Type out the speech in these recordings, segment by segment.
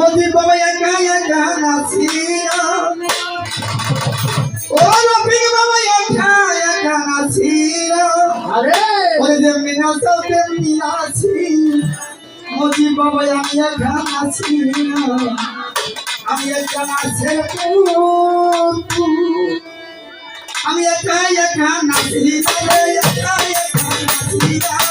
বদি বাবা একা একা নাচিয়া ও রফিক বাবা একা একা নাচিয়া আরে! ওরে যেমনি নাচো তেমনি নাচি মোদি বাবা আমি একা নাচি আমি একা নাচে আমি একা একা নাচি একা একা নাচি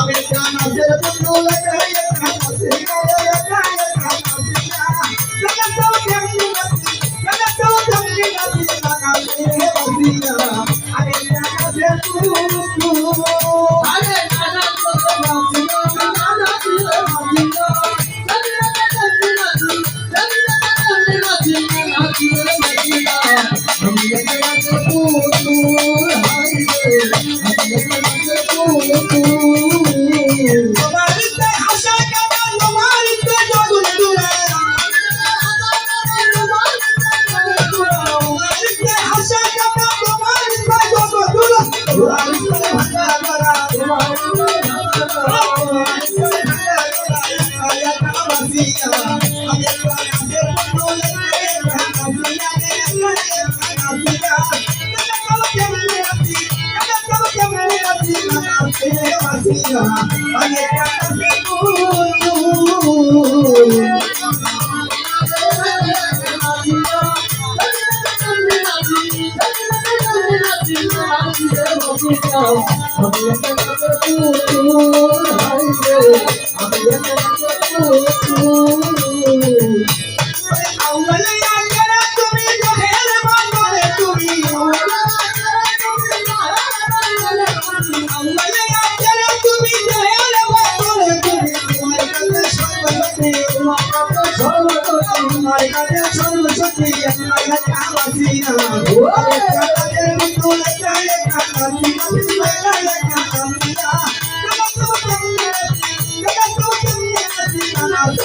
আমি কানাজের বন্ধু লাগাই কানাজে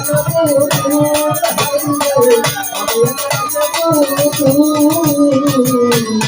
আরে তোমার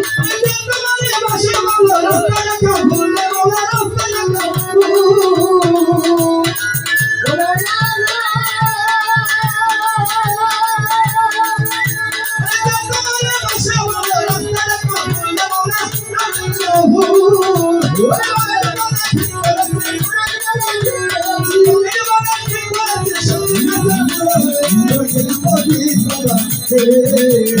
রে।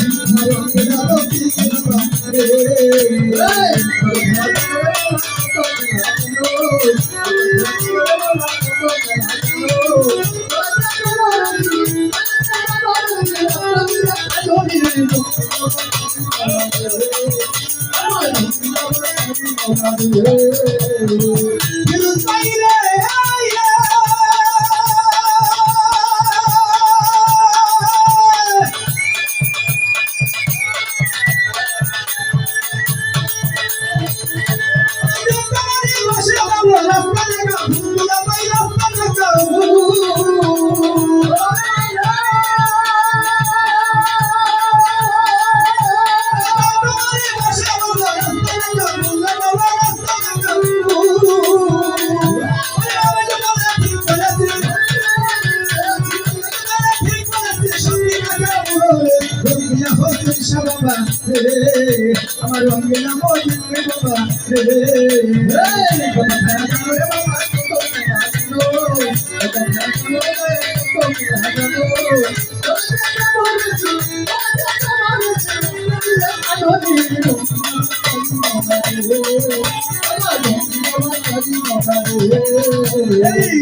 আমার রঙিলা মনে বাবা রে Hey,